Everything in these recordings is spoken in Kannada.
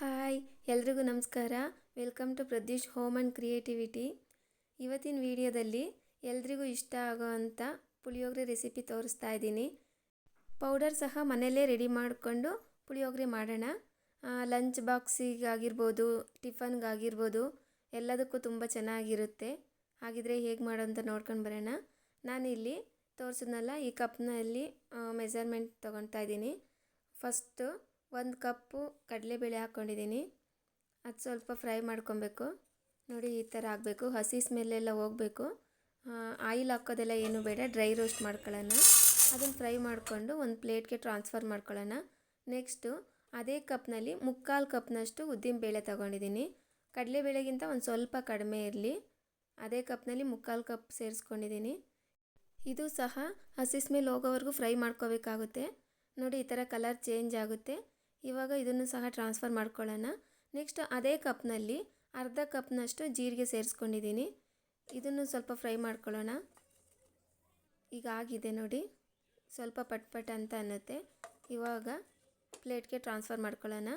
ಹಾಯ್, ಎಲ್ರಿಗೂ ನಮಸ್ಕಾರ. Welcome to Pradyush home and creativity. ಇವತ್ತಿನ ವಿಡಿಯೋದಲ್ಲಿ ಎಲ್ರಿಗೂ ಇಷ್ಟ ಆಗೋ ಅಂಥ ಪುಳಿಯೋಗರೆ ರೆಸಿಪಿ ತೋರಿಸ್ತಾ ಇದ್ದೀನಿ. ಪೌಡರ್ ಸಹ ಮನೆಯಲ್ಲೇ ರೆಡಿ ಮಾಡಿಕೊಂಡು ಪುಳಿಯೋಗರೆ ಮಾಡೋಣ. ಲಂಚ್ ಬಾಕ್ಸಿಗಾಗಿರ್ಬೋದು, ಟಿಫನ್ಗಾಗಿರ್ಬೋದು, ಎಲ್ಲದಕ್ಕೂ ತುಂಬ ಚೆನ್ನಾಗಿರುತ್ತೆ. ಹಾಗಿದ್ರೆ ಹೇಗೆ ಮಾಡೋಂತ ನೋಡ್ಕೊಂಡು ಬರೋಣ. ನಾನಿಲ್ಲಿ ತೋರಿಸಿದ್ನಲ್ಲ ಈ ಕಪ್ನಲ್ಲಿ ಮೆಜರ್ಮೆಂಟ್ ತೊಗೊಳ್ತಾ ಇದ್ದೀನಿ. ಫಸ್ಟು ಒಂದು ಕಪ್ಪು ಕಡಲೆಬೇಳೆ ಹಾಕ್ಕೊಂಡಿದ್ದೀನಿ ಅದು ಸ್ವಲ್ಪ ಫ್ರೈ ಮಾಡ್ಕೊಬೇಕು. ನೋಡಿ ಈ ಥರ ಆಗಬೇಕು. ಹಸಿ ಸ್ಮೆಲ್ಲೆಲ್ಲ ಹೋಗಬೇಕು. ಆಯಿಲ್ ಹಾಕೋದೆಲ್ಲ ಏನು ಬೇಡ. ಡ್ರೈ ರೋಸ್ಟ್ ಮಾಡ್ಕೊಳ್ಳೋಣ. ಅದನ್ನು ಫ್ರೈ ಮಾಡಿಕೊಂಡು ಒಂದು ಪ್ಲೇಟ್ಗೆ ಟ್ರಾನ್ಸ್ಫರ್ ಮಾಡ್ಕೊಳ್ಳೋಣ. ನೆಕ್ಸ್ಟು ಅದೇ ಕಪ್ನಲ್ಲಿ ಮುಕ್ಕಾಲು ಕಪ್ನಷ್ಟು ಉದ್ದಿನಬೇಳೆ ತೊಗೊಂಡಿದ್ದೀನಿ. ಕಡಲೆಬೇಳೆಗಿಂತ ಒಂದು ಸ್ವಲ್ಪ ಕಡಿಮೆ ಇರಲಿ. ಅದೇ ಕಪ್ನಲ್ಲಿ ಮುಕ್ಕಾಲು ಕಪ್ ಸೇರಿಸ್ಕೊಂಡಿದ್ದೀನಿ. ಇದು ಸಹ ಹಸಿ ಸ್ಮೆಲ್ ಹೋಗೋವರೆಗೂ ಫ್ರೈ ಮಾಡ್ಕೋಬೇಕಾಗುತ್ತೆ. ನೋಡಿ ಈ ಥರ ಕಲರ್ ಚೇಂಜ್ ಆಗುತ್ತೆ. ಇವಾಗ ಇದನ್ನು ಸಹ ಟ್ರಾನ್ಸ್ಫರ್ ಮಾಡ್ಕೊಳ್ಳೋಣ. ನೆಕ್ಸ್ಟ್ ಅದೇ ಕಪ್ನಲ್ಲಿ ಅರ್ಧ ಕಪ್ನಷ್ಟು ಜೀರಿಗೆ ಸೇರಿಸ್ಕೊಂಡಿದ್ದೀನಿ. ಇದನ್ನು ಸ್ವಲ್ಪ ಫ್ರೈ ಮಾಡ್ಕೊಳ್ಳೋಣ. ಈಗ ಆಗಿದೆ ನೋಡಿ. ಸ್ವಲ್ಪ ಪಟ್ ಪಟ್ ಅಂತ ಅನ್ನುತ್ತೆ. ಇವಾಗ ಪ್ಲೇಟ್ಗೆ ಟ್ರಾನ್ಸ್ಫರ್ ಮಾಡ್ಕೊಳ್ಳೋಣ.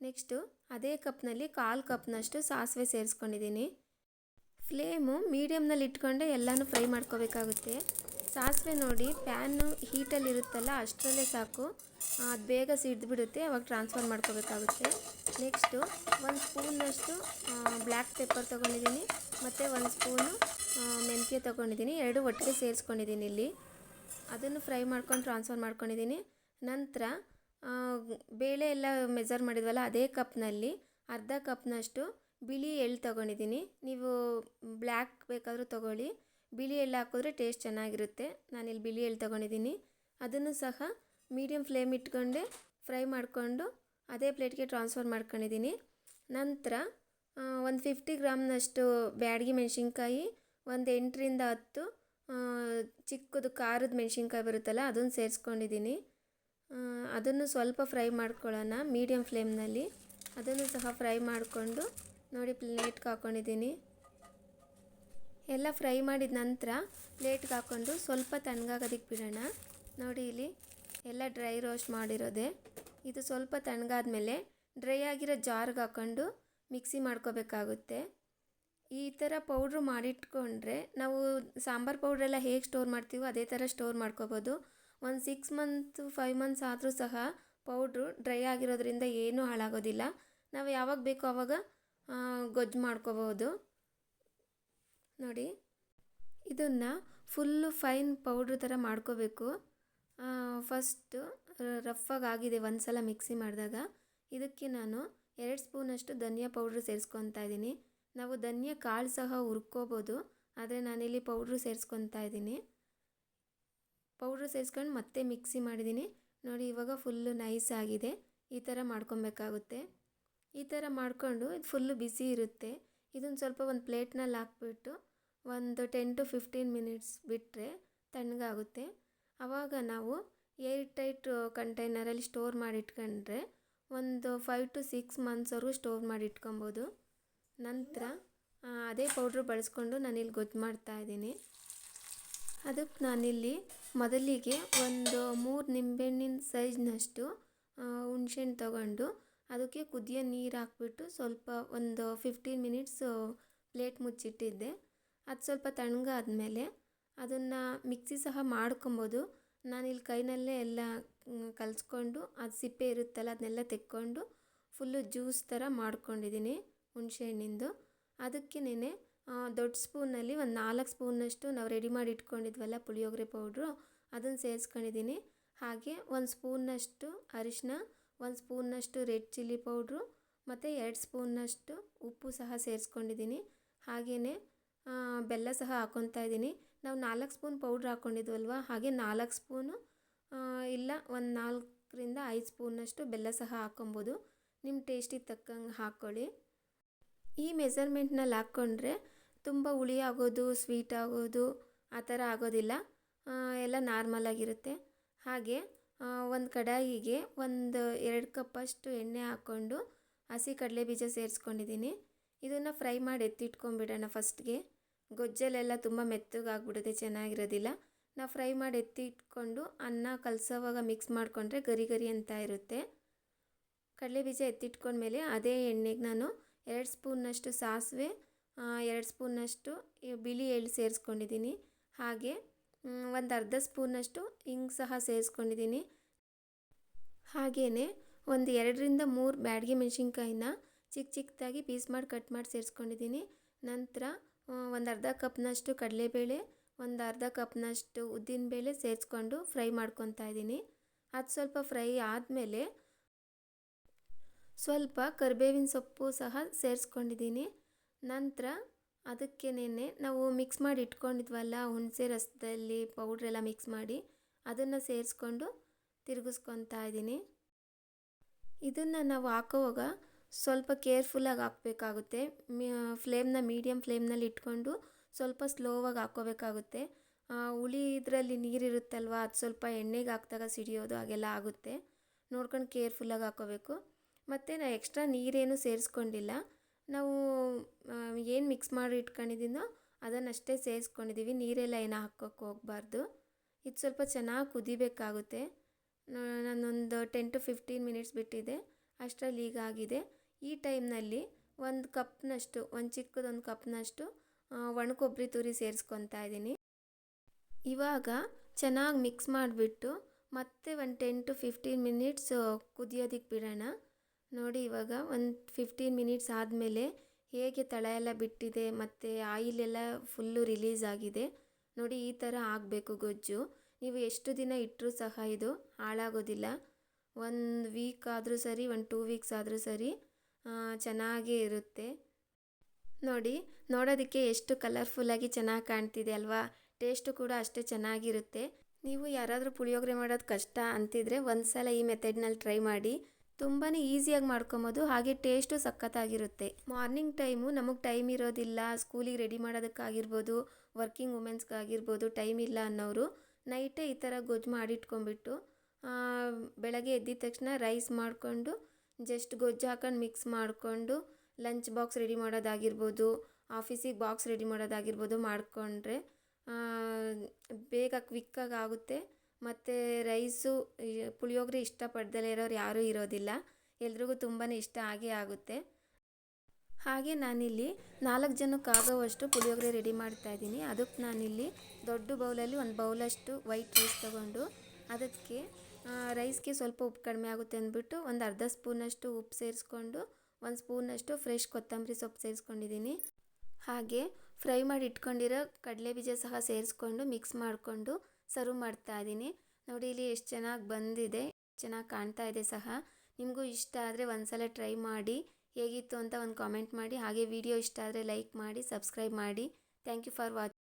ನೆಕ್ಸ್ಟು ಅದೇ ಕಪ್ನಲ್ಲಿ ಕಾಲು ಕಪ್ನಷ್ಟು ಸಾಸಿವೆ ಸೇರಿಸ್ಕೊಂಡಿದ್ದೀನಿ. ಫ್ಲೇಮು ಮೀಡಿಯಮ್ನಲ್ಲಿ ಇಟ್ಕೊಂಡೆ ಎಲ್ಲನೂ ಫ್ರೈ ಮಾಡ್ಕೋಬೇಕಾಗುತ್ತೆ. ಸಾಸಿವೆ ನೋಡಿ ಪ್ಯಾನು ಹೀಟಲ್ಲಿ ಇರುತ್ತಲ್ಲ ಅಷ್ಟರಲ್ಲೇ ಸಾಕು. ಅದು ಬೇಗ ಸಿಡ್ದುಬಿಡುತ್ತೆ, ಅವಾಗ ಟ್ರಾನ್ಸ್ಫರ್ ಮಾಡ್ಕೋಬೇಕಾಗುತ್ತೆ. ನೆಕ್ಸ್ಟು ಒಂದು ಸ್ಪೂನಷ್ಟು ಬ್ಲ್ಯಾಕ್ ಪೆಪ್ಪರ್ ತೊಗೊಂಡಿದ್ದೀನಿ, ಮತ್ತು ಒಂದು ಸ್ಪೂನು ಮೆಂತ್ಯ ತೊಗೊಂಡಿದ್ದೀನಿ, ಎರಡು ಒಟ್ಟಿಗೆ ಸೇರಿಸ್ಕೊಂಡಿದ್ದೀನಿ ಇಲ್ಲಿ. ಅದನ್ನು ಫ್ರೈ ಮಾಡ್ಕೊಂಡು ಟ್ರಾನ್ಸ್ಫರ್ ಮಾಡ್ಕೊಂಡಿದ್ದೀನಿ. ನಂತರ ಬೇಳೆ ಎಲ್ಲ ಮೆಜರ್ ಮಾಡಿದ್ವಲ್ಲ, ಅದೇ ಕಪ್ನಲ್ಲಿ, ಅರ್ಧ ಕಪ್ನಷ್ಟು ಬಿಳಿ ಎಳ್ಳು ತೊಗೊಂಡಿದ್ದೀನಿ. ನೀವು ಬ್ಲ್ಯಾಕ್ ಬೇಕಾದರೂ ತೊಗೊಳ್ಳಿ. ಬಿಳಿ ಎಳ್ಳು ಹಾಕಿದ್ರೆ ಟೇಸ್ಟ್ ಚೆನ್ನಾಗಿರುತ್ತೆ. ನಾನಿಲ್ಲಿ ಬಿಳಿ ಎಳ್ಳು ತೊಗೊಂಡಿದ್ದೀನಿ. ಅದನ್ನು ಸಹ ಮೀಡಿಯಮ್ ಫ್ಲೇಮ್ ಇಟ್ಕೊಂಡೆ ಫ್ರೈ ಮಾಡಿಕೊಂಡು ಅದೇ ಪ್ಲೇಟ್ಗೆ ಟ್ರಾನ್ಸ್ಫರ್ ಮಾಡ್ಕೊಂಡಿದ್ದೀನಿ. ನಂತರ ಒಂದು ಫಿಫ್ಟಿ ಗ್ರಾಮ್ನಷ್ಟು ಬ್ಯಾಡಗಿ ಮೆಣಸಿನ್ಕಾಯಿ, ಒಂದು ಎಂಟರಿಂದ ಹತ್ತು ಚಿಕ್ಕದು ಖಾರದ ಮೆಣಸಿನ್ಕಾಯಿ ಬರುತ್ತಲ್ಲ, ಅದನ್ನು ಸೇರಿಸ್ಕೊಂಡಿದ್ದೀನಿ. ಅದನ್ನು ಸ್ವಲ್ಪ ಫ್ರೈ ಮಾಡ್ಕೊಳ್ಳೋಣ ಮೀಡಿಯಮ್ ಫ್ಲೇಮ್ನಲ್ಲಿ ಅದನ್ನು ಸಹ ಫ್ರೈ ಮಾಡಿಕೊಂಡು ನೋಡಿ ಪ್ಲೇಟ್ಗೆ ಹಾಕ್ಕೊಂಡಿದ್ದೀನಿ ಎಲ್ಲ ಫ್ರೈ ಮಾಡಿದ ನಂತರ ಪ್ಲೇಟ್ಗೆ ಹಾಕ್ಕೊಂಡು ಸ್ವಲ್ಪ ತಣ್ಣಗಾಗೋದಕ್ಕೆ ಬಿಡೋಣ. ನೋಡಿ ಇಲ್ಲಿ ಎಲ್ಲ ಡ್ರೈ ರೋಸ್ಟ್ ಮಾಡಿರೋದೆ. ಇದು ಸ್ವಲ್ಪ ತಣ್ಣಗಾದ್ಮೇಲೆ ಡ್ರೈ ಆಗಿರೋ ಜಾರ್ಗೆ ಹಾಕ್ಕೊಂಡು ಮಿಕ್ಸಿ ಮಾಡ್ಕೋಬೇಕಾಗುತ್ತೆ. ಈ ಥರ ಪೌಡ್ರು ಮಾಡಿಟ್ಕೊಂಡ್ರೆ ನಾವು ಸಾಂಬಾರು ಪೌಡ್ರೆಲ್ಲ ಹೇಗೆ ಸ್ಟೋರ್ ಮಾಡ್ತೀವೋ ಅದೇ ಥರ ಸ್ಟೋರ್ ಮಾಡ್ಕೋಬೋದು. ಒಂದು ಸಿಕ್ಸ್ ಮಂತ್ ಫೈವ್ ಮಂತ್ಸ್ ಆದರೂ ಸಹ ಪೌಡ್ರು ಡ್ರೈ ಆಗಿರೋದ್ರಿಂದ ಏನೂ ಹಾಳಾಗೋದಿಲ್ಲ. ನಾವು ಯಾವಾಗ ಬೇಕೋ ಆವಾಗ ಗೊಜ್ಜು ಮಾಡ್ಕೋಬೋದು. ನೋಡಿ. ಇದನ್ನು ಫುಲ್ಲು ಫೈನ್ ಪೌಡ್ರ್ ಥರ ಮಾಡ್ಕೋಬೇಕು. ಫಸ್ಟು ರಫಾಗಿ ಆಗಿದೆ ಒಂದು ಸಲ ಮಿಕ್ಸಿ ಮಾಡಿದಾಗ. ಇದಕ್ಕೆ ನಾನು ಎರಡು ಸ್ಪೂನಷ್ಟು ಧನಿಯಾ ಪೌಡ್ರ್ ಸೇರಿಸ್ಕೊತಾ ಇದ್ದೀನಿ. ನಾವು ಧನಿಯಾ ಕಾಳು ಸಹ ಹುರ್ಕೋಬೋದು, ಆದರೆ ನಾನಿಲ್ಲಿ ಪೌಡ್ರ್ ಸೇರಿಸ್ಕೊತಾ ಇದ್ದೀನಿ. ಪೌಡ್ರ್ ಸೇರಿಸ್ಕೊಂಡು ಮತ್ತೆ ಮಿಕ್ಸಿ ಮಾಡಿದ್ದೀನಿ. ನೋಡಿ, ಇವಾಗ ಫುಲ್ಲು ನೈಸ್ ಆಗಿದೆ. ಈ ಥರ ಮಾಡ್ಕೊಬೇಕಾಗುತ್ತೆ. ಈ ಥರ ಮಾಡಿಕೊಂಡು ಇದು ಫುಲ್ಲು ಬಿಸಿ ಇರುತ್ತೆ. ಇದನ್ನು ಸ್ವಲ್ಪ ಒಂದು ಪ್ಲೇಟ್ನಲ್ಲಿ ಹಾಕ್ಬಿಟ್ಟು ಒಂದು ಟೆನ್ ಟು ಫಿಫ್ಟೀನ್ ಮಿನಿಟ್ಸ್ ಬಿಟ್ಟರೆ ತಣ್ಣಗಾಗುತ್ತೆ. ಆವಾಗ ನಾವು ಏರ್ ಟೈಟ್ ಕಂಟೈನರಲ್ಲಿ ಸ್ಟೋರ್ ಮಾಡಿ ಇಟ್ಕೊಂಡ್ರೆ ಒಂದು ಫೈವ್ ಟು ಸಿಕ್ಸ್ ಮಂತ್ಸ್ವರೆಗೂ ಸ್ಟೋರ್ ಮಾಡಿ ಇಟ್ಕೊಬೋದು ನಂತರ ಅದೇ ಪೌಡ್ರ್ ಬಳಸ್ಕೊಂಡು ನಾನಿಲ್ಲಿ ಗೊತ್ತು ಮಾಡ್ತಾ ಇದ್ದೀನಿ. ಅದಕ್ಕೆ ನಾನಿಲ್ಲಿ ಮೊದಲಿಗೆ ಒಂದು ಮೂರು ನಿಂಬೆಹಣ್ಣಿನ ಸೈಜ್ನಷ್ಟು ಹುಣ್ಸೆಹಣ್ಣು ತಗೊಂಡು ಅದಕ್ಕೆ ಕುದಿಯೋ ನೀರು ಹಾಕ್ಬಿಟ್ಟು ಸ್ವಲ್ಪ ಒಂದು ಫಿಫ್ಟೀನ್ ಮಿನಿಟ್ಸು ಪ್ಲೇಟ್ ಮುಚ್ಚಿಟ್ಟಿದ್ದೆ. ಅದು ಸ್ವಲ್ಪ ತಣ್ಣಗಾದ್ಮೇಲೆ ಅದನ್ನು ಮಿಕ್ಸಿ ಸಹ ಮಾಡ್ಕೊಬೋದು. ನಾನಿಲ್ಲಿ ಕೈನಲ್ಲೇ ಎಲ್ಲ ಕಲಿಸ್ಕೊಂಡು ಅದು ಸಿಪ್ಪೆ ಇರುತ್ತಲ್ಲ ಅದನ್ನೆಲ್ಲ ತೆಕ್ಕೊಂಡು ಫುಲ್ಲು ಜ್ಯೂಸ್ ಥರ ಮಾಡ್ಕೊಂಡಿದ್ದೀನಿ ಹುಣಸೆಹಣ್ಣಿಂದು. ಅದಕ್ಕೇನೆ ದೊಡ್ಡ ಸ್ಪೂನಲ್ಲಿ ಒಂದು ನಾಲ್ಕು ಸ್ಪೂನಷ್ಟು ನಾವು ರೆಡಿ ಮಾಡಿ ಇಟ್ಕೊಂಡಿದ್ವಲ್ಲ ಪುಳಿಯೋಗರೆ ಪೌಡ್ರು, ಅದನ್ನು ಸೇರಿಸ್ಕೊಂಡಿದ್ದೀನಿ. ಹಾಗೆ ಒಂದು ಸ್ಪೂನಷ್ಟು ಅರಿಶಿನ ಒಂದು ಸ್ಪೂನಷ್ಟು ರೆಡ್ ಚಿಲ್ಲಿ ಪೌಡ್ರು, ಮತ್ತು ಎರಡು ಸ್ಪೂನಷ್ಟು ಉಪ್ಪು ಸಹ ಸೇರಿಸ್ಕೊಂಡಿದ್ದೀನಿ. ಹಾಗೆಯೇ ಬೆಲ್ಲ ಸಹ ಹಾಕ್ಕೊತಾ ಇದ್ದೀನಿ. ನಾವು ನಾಲ್ಕು ಸ್ಪೂನ್ ಪೌಡ್ರ್ ಹಾಕ್ಕೊಂಡಿದ್ವಲ್ವ ಹಾಗೆ ನಾಲ್ಕು ಸ್ಪೂನು ಇಲ್ಲ, ಒಂದು ನಾಲ್ಕರಿಂದ ಐದು ಸ್ಪೂನಷ್ಟು ಬೆಲ್ಲ ಸಹ ಹಾಕ್ಕೊಬೋದು ನಿಮ್ಮ ಟೇಸ್ಟಿಗೆ ತಕ್ಕಂಗೆ ಹಾಕ್ಕೊಳ್ಳಿ ಈ ಮೆಸರ್ಮೆಂಟ್ನಲ್ಲಿ ಹಾಕ್ಕೊಂಡ್ರೆ ತುಂಬ ಹುಳಿ ಆಗೋದು, ಸ್ವೀಟ್ ಆಗೋದು, ಆ ಥರ ಆಗೋದಿಲ್ಲ. ಎಲ್ಲ ನಾರ್ಮಲಾಗಿರುತ್ತೆ ಹಾಗೆ ಒಂದು ಕಡಾಯಿಗೆ ಒಂದು ಎರಡು ಕಪ್ಪಷ್ಟು ಎಣ್ಣೆ ಹಾಕ್ಕೊಂಡು ಹಸಿ ಕಡಲೆ ಬೀಜ ಸೇರಿಸ್ಕೊಂಡಿದ್ದೀನಿ. ಇದನ್ನು ಫ್ರೈ ಮಾಡಿ ಎತ್ತಿಟ್ಕೊಂಡ್ಬಿಡೋಣ ಫಸ್ಟ್ಗೆ. ಗೊಜ್ಜಲೆಲ್ಲ ತುಂಬ ಮೆತ್ತಗಾಗ್ಬಿಡುತ್ತೆ, ಚೆನ್ನಾಗಿರೋದಿಲ್ಲ. ನಾವು ಫ್ರೈ ಮಾಡಿ ಎತ್ತಿಟ್ಕೊಂಡು ಅನ್ನ ಕಲಸೋವಾಗ ಮಿಕ್ಸ್ ಮಾಡಿಕೊಂಡ್ರೆ ಗರಿ ಗರಿ ಅಂತ ಇರುತ್ತೆ. ಕಡಲೆ ಬೀಜ ಎತ್ತಿಟ್ಕೊಂಡ್ಮೇಲೆ ಅದೇ ಎಣ್ಣೆಗೆ ನಾನು ಎರಡು ಸ್ಪೂನ್ನಷ್ಟು ಸಾಸಿವೆ ಎರಡು ಸ್ಪೂನ್ನಷ್ಟು ಬಿಳಿ ಎಳ್ಳು ಸೇರಿಸ್ಕೊಂಡಿದ್ದೀನಿ. ಹಾಗೆ ಒಂದು ಅರ್ಧ ಸ್ಪೂನಷ್ಟು ಹಿಂಗೆ ಸಹ ಸೇರಿಸ್ಕೊಂಡಿದ್ದೀನಿ. ಹಾಗೆಯೇ ಒಂದು ಎರಡರಿಂದ ಮೂರು ಬ್ಯಾಡಗಿ ಮೆಣಸಿನ್ಕಾಯಿನ ಚಿಕ್ಕ ಚಿಕ್ಕದಾಗಿ ಪೀಸ್ ಮಾಡಿ ಕಟ್ ಮಾಡಿ ಸೇರಿಸ್ಕೊಂಡಿದ್ದೀನಿ. ನಂತರ ಒಂದು ಅರ್ಧ ಕಪ್ನಷ್ಟು ಕಡಲೆಬೇಳೆ, ಒಂದು ಅರ್ಧ ಕಪ್ನಷ್ಟು ಉದ್ದಿನಬೇಳೆ ಸೇರಿಸ್ಕೊಂಡು ಫ್ರೈ ಮಾಡ್ಕೊತಾ ಇದ್ದೀನಿ. ಅದು ಸ್ವಲ್ಪ ಫ್ರೈ ಆದಮೇಲೆ ಸ್ವಲ್ಪ ಕರಿಬೇವಿನ ಸೊಪ್ಪು ಸಹ ಸೇರಿಸ್ಕೊಂಡಿದ್ದೀನಿ. ನಂತರ ಅದಕ್ಕೇನೆ ನಾವು ಮಿಕ್ಸ್ ಮಾಡಿ ಇಟ್ಕೊಂಡಿದ್ವಲ್ಲ, ಹುಣಸೆ ರಸದಲ್ಲಿ ಪೌಡ್ರೆಲ್ಲ ಮಿಕ್ಸ್ ಮಾಡಿ ಅದನ್ನು ಸೇರಿಸ್ಕೊಂಡು ತಿರುಗಿಸ್ಕೊತಾ ಇದ್ದೀನಿ. ಇದನ್ನು ನಾವು ಹಾಕೋವಾಗ ಸ್ವಲ್ಪ ಕೇರ್ಫುಲ್ಲಾಗಿ ಹಾಕಬೇಕಾಗುತ್ತೆ. ಫ್ಲೇಮ್ನ ಮೀಡಿಯಮ್ ಫ್ಲೇಮ್ನಲ್ಲಿ ಇಟ್ಕೊಂಡು ಸ್ವಲ್ಪ ಸ್ಲೋವಾಗಿ ಹಾಕ್ಕೋಬೇಕಾಗುತ್ತೆ. ಹುಳಿ ಇದರಲ್ಲಿ ನೀರಿರುತ್ತಲ್ವ, ಅದು ಸ್ವಲ್ಪ ಎಣ್ಣೆಗೆ ಹಾಕಿದಾಗ ಸಿಡಿಯೋದು ಹಾಗೆಲ್ಲ ಆಗುತ್ತೆ. ನೋಡ್ಕೊಂಡು ಕೇರ್ಫುಲ್ಲಾಗಿ ಹಾಕ್ಕೋಬೇಕು. ಮತ್ತು ನಾನು ಎಕ್ಸ್ಟ್ರಾ ನೀರೇನು ಸೇರಿಸ್ಕೊಂಡಿಲ್ಲ. ನಾವು ಏನು ಮಿಕ್ಸ್ ಮಾಡಿ ಇಟ್ಕೊಂಡಿದ್ದೀನೋ ಅದನ್ನಷ್ಟೇ ಸೇರಿಸ್ಕೊಂಡಿದ್ದೀವಿ. ನೀರೆಲ್ಲ ಏನು ಹಾಕೋಕ್ಕೆ ಹೋಗಬಾರ್ದು. ಇದು ಸ್ವಲ್ಪ ಚೆನ್ನಾಗಿ ಕುದಿಬೇಕಾಗುತ್ತೆ. ನಾನೊಂದು ಟೆನ್ ಟು ಫಿಫ್ಟೀನ್ ಮಿನಿಟ್ಸ್ ಬಿಟ್ಟಿದ್ದೆ ಅಷ್ಟರಲ್ಲಿ ಈಗ ಆಗಿದೆ ಈ ಟೈಮ್ನಲ್ಲಿ ಒಂದು ಕಪ್ನಷ್ಟು, ಒಂದು ಚಿಕ್ಕದೊಂದು ಕಪ್ನಷ್ಟು ಒಣ ಕೊಬ್ಬರಿ ತುರಿ ಸೇರಿಸ್ಕೊತಾ ಇದ್ದೀನಿ. ಇವಾಗ ಚೆನ್ನಾಗಿ ಮಿಕ್ಸ್ ಮಾಡಿಬಿಟ್ಟು ಮತ್ತೆ ಒಂದು ಟೆನ್ ಟು ಫಿಫ್ಟೀನ್ ಮಿನಿಟ್ಸ್ ಕುದಿಯೋದಕ್ಕೆ ಬಿಡೋಣ. ನೋಡಿ ಇವಾಗ ಒಂದು ಫಿಫ್ಟೀನ್ ಮಿನಿಟ್ಸ್ ಆದಮೇಲೆ ಹೇಗೆ ತಳ ಎಲ್ಲ ಬಿಟ್ಟಿದೆ, ಮತ್ತು ಆಯಿಲ್ ಎಲ್ಲ ಫುಲ್ಲು ರಿಲೀಸ್ ಆಗಿದೆ. ನೋಡಿ ಈ ಥರ ಆಗಬೇಕು ಗೊಜ್ಜು. ನೀವು ಎಷ್ಟು ದಿನ ಇಟ್ಟರೂ ಸಹ ಇದು ಹಾಳಾಗೋದಿಲ್ಲ. ಒಂದು ವೀಕ್ ಆದರೂ ಸರಿ, ಒಂದು ಟೂ ವೀಕ್ಸ್ ಆದರೂ ಸರಿ. ಚೆನ್ನಾಗೇ ಇರುತ್ತೆ. ನೋಡಿ, ನೋಡೋದಕ್ಕೆ ಎಷ್ಟು ಕಲರ್ಫುಲ್ಲಾಗಿ ಚೆನ್ನಾಗಿ ಕಾಣ್ತಿದೆ ಅಲ್ವಾ? ಟೇಸ್ಟು ಕೂಡ ಅಷ್ಟೇ ಚೆನ್ನಾಗಿರುತ್ತೆ. ನೀವು ಯಾರಾದರೂ ಪುಳಿಯೋಗರೆ ಮಾಡೋದು ಕಷ್ಟ ಅಂತಿದ್ರೆ ಒಂದು ಸಲ ಈ ಮೆಥಡ್ನಲ್ಲಿ ಟ್ರೈ ಮಾಡಿ. ತುಂಬಾ ಈಸಿಯಾಗಿ ಮಾಡ್ಕೊಬೋದು, ಹಾಗೆ ಟೇಸ್ಟು ಸಖತ್ತಾಗಿರುತ್ತೆ. ಮಾರ್ನಿಂಗ್ ಟೈಮು ನಮಗೆ ಟೈಮ್ ಇರೋದಿಲ್ಲ ಸ್ಕೂಲಿಗೆ ರೆಡಿ ಮಾಡೋದಕ್ಕಾಗಿರ್ಬೋದು ವರ್ಕಿಂಗ್ ವುಮೆನ್ಸ್ಗಾಗಿರ್ಬೋದು ಟೈಮ್ ಇಲ್ಲ ಅನ್ನೋರು ನೈಟೇ ಈ ಥರ ಗೊಜ್ಜು ಮಾಡಿಟ್ಕೊಂಡ್ಬಿಟ್ಟು ಬೆಳಗ್ಗೆ ಎದ್ದಿದ ತಕ್ಷಣ ರೈಸ್ ಮಾಡಿಕೊಂಡು ಜಸ್ಟ್ ಗೊಜ್ಜು ಹಾಕೊಂಡು ಮಿಕ್ಸ್ ಮಾಡಿಕೊಂಡು ಲಂಚ್ ಬಾಕ್ಸ್ ರೆಡಿ ಮಾಡೋದಾಗಿರ್ಬೋದು ಆಫೀಸಿಗೆ ಬಾಕ್ಸ್ ರೆಡಿ ಮಾಡೋದಾಗಿರ್ಬೋದು ಮಾಡಿಕೊಂಡ್ರೆ ಬೇಗ ಕ್ವಿಕ್ಕಾಗಿ ಆಗುತ್ತೆ. ಮತ್ತು ರೈಸು ಪುಳಿಯೋಗರೆ ಇಷ್ಟಪಡ್ದಲೇ ಇರೋರು ಯಾರೂ ಇರೋದಿಲ್ಲ. ಎಲ್ರಿಗೂ ತುಂಬಾ ಇಷ್ಟ ಆಗೇ ಆಗುತ್ತೆ. ಹಾಗೆ ನಾನಿಲ್ಲಿ ನಾಲ್ಕು ಜನಕ್ಕೆ ಆಗೋವಷ್ಟು ಪುಳಿಯೋಗರೆ ರೆಡಿ ಮಾಡ್ತಾ ಇದ್ದೀನಿ. ಅದಕ್ಕೆ ನಾನಿಲ್ಲಿ ದೊಡ್ಡ ಬೌಲಲ್ಲಿ ಒಂದು ಬೌಲಷ್ಟು ವೈಟ್ ರೈಸ್ ತೊಗೊಂಡು ಅದಕ್ಕೆ ರೈಸ್ಗೆ ಸ್ವಲ್ಪ ಉಪ್ಪು ಕಡಿಮೆ ಆಗುತ್ತೆ ಅಂದ್ಬಿಟ್ಟು ಒಂದು ಅರ್ಧ ಸ್ಪೂನಷ್ಟು ಉಪ್ಪು ಸೇರಿಸ್ಕೊಂಡು, ಒಂದು ಸ್ಪೂನಷ್ಟು ಫ್ರೆಶ್ ಕೊತ್ತಂಬರಿ ಸೊಪ್ಪು ಸೇರಿಸ್ಕೊಂಡಿದ್ದೀನಿ. ಹಾಗೆ ಫ್ರೈ ಮಾಡಿ ಇಟ್ಕೊಂಡಿರೋ ಕಡಲೆ ಬೀಜ ಸಹ ಸೇರಿಸ್ಕೊಂಡು ಮಿಕ್ಸ್ ಮಾಡಿಕೊಂಡು ಸರ್ವ್ ಮಾಡ್ತಾ ಇದ್ದೀನಿ. ನೋಡಿ, ಇಲ್ಲಿ ಎಷ್ಟು ಚೆನ್ನಾಗಿ ಬಂದಿದೆ, ಚೆನ್ನಾಗಿ ಕಾಣ್ತಾ ಇದೆ ಸಹ. ನಿಮಗೂ ಇಷ್ಟ ಆದರೆ ಒಂದ್ಸಲ ಟ್ರೈ ಮಾಡಿ, ಹೇಗಿತ್ತು ಅಂತ ಒಂದು ಕಾಮೆಂಟ್ ಮಾಡಿ, ಹಾಗೆ ವಿಡಿಯೋ ಇಷ್ಟ ಆದರೆ ಲೈಕ್ ಮಾಡಿ, ಸಬ್ಸ್ಕ್ರೈಬ್ ಮಾಡಿ. Thank you for watch